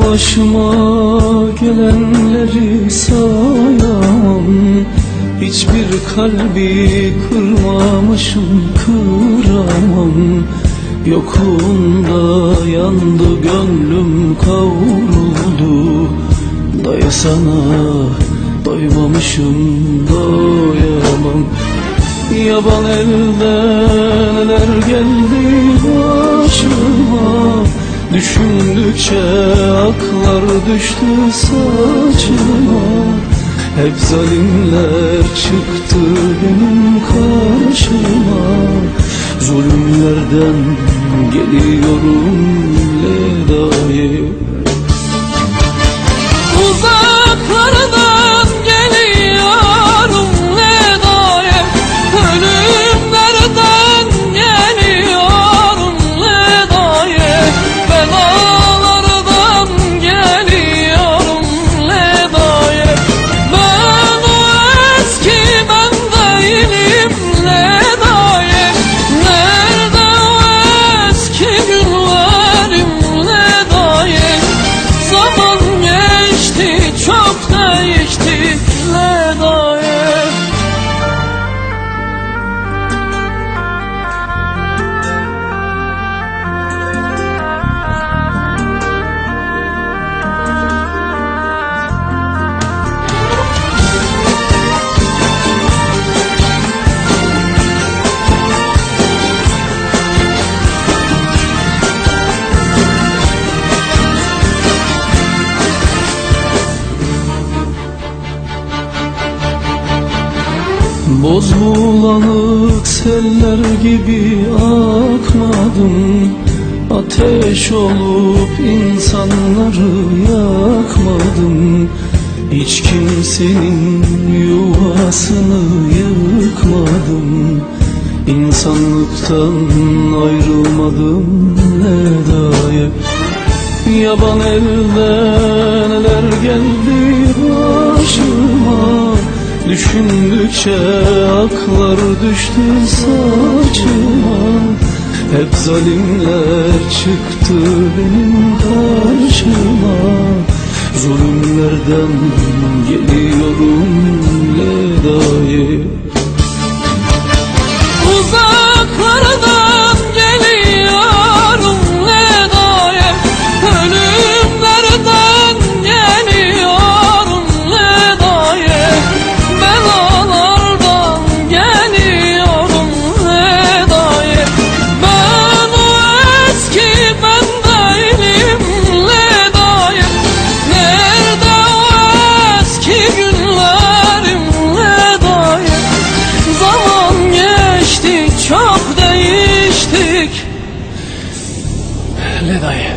başıma gelenleri sayamam Hiçbir kalbi kırmamışım kıramam. Yokluğunda yandı gönlüm kavruldu. Daya sana doymamışım doyamam. Yaban elden neler geldi Düşündükçe aklar düştü saçıma. Hep zalimler çıktı benim karşıma. Zulümlerden geliyorum ledayı değişti Boz bulanık seller gibi akmadım Ateş olup insanları yakmadım Hiç kimsenin yuvasını yıkmadım İnsanlıktan ayrılmadım ne daye Yaban elden neler Düşündükçe aklar düştü saçıma. Hep zalimler çıktı benim karşıma. Zulümlerden geliyorum ledayı çok değiştik. Ledayı